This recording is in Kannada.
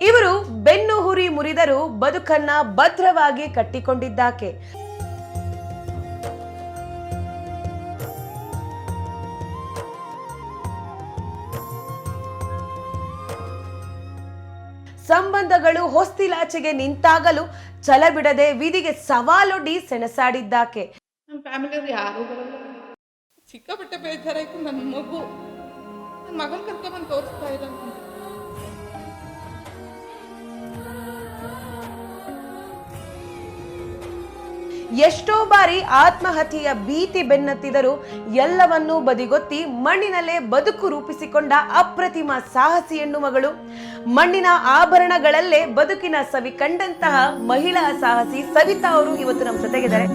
ಇವರು ಬೆನ್ನು ಹುರಿ ಮುರಿದರೂ ಬದುಕನ್ನ ಭದ್ರವಾಗಿ ಕಟ್ಟಿಕೊಂಡಿದ್ದಾಕೆ. ಸಂಬಂಧಗಳು ಹೊಸ್ತಿಲಾಚೆಗೆ ನಿಂತಾಗಲು ಛಲ ಬಿಡದೆ ವಿಧಿಗೆ ಸವಾಲೊಡ್ಡಿ ಸೆಣಸಾಡಿದ್ದಾಕೆ. ನಮ್ಮ ಬರಲ್ಲ. ಸಿಕ್ಕಾಪಟ್ಟೆ ಬೇಜಾರಾಯ್ತು ನನ್ನ ಮಗು ನನ್ನ ಮಗನ ಕರ್ಕೊಂಬಂದು ತೋರಿಸ್ತಾ ಇರೋದು ಎಷ್ಟೋ ಬಾರಿ ಆತ್ಮಹತ್ಯೆಯ ಭೀತಿ ಬೆನ್ನತ್ತಿದರೂ ಎಲ್ಲವನ್ನೂ ಬದಿಗೊತ್ತಿ ಮಣ್ಣಿನಲ್ಲೇ ಬದುಕು ರೂಪಿಸಿಕೊಂಡ ಅಪ್ರತಿಮ ಸಾಹಸಿ ಹೆಣ್ಣು ಮಗಳು. ಮಣ್ಣಿನ ಆಭರಣಗಳಲ್ಲೇ ಬದುಕಿನ ಸವಿ ಕಂಡಂತಹ ಮಹಿಳಾ ಸಾಹಸಿ ಸವಿತಾ ಅವರು ಇವತ್ತು ನಮ್ಮ ಜೊತೆಗಿದ್ದಾರೆ.